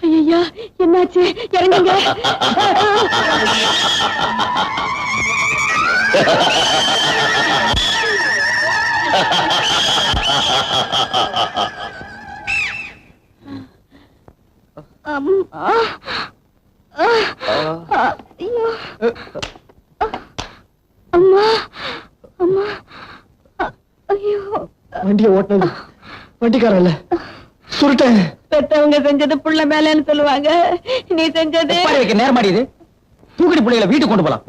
ஐயா என்னாச்சு? இறங்குங்க. அம்மா ஐயோ. அம்மா அம்மா ஐயோ. வண்டியை ஓட்டினது. வண்டிக்காரன் இல்ல சுருட்டேன். பெத்தவங்க செஞ்சது புள்ள மேலன்னு சொல்லுவாங்க. நீ செஞ்சது வைக்க நேரம் இது? தூக்கடி பிள்ளைகளை வீட்டுக்கு கொண்டு போலாம்.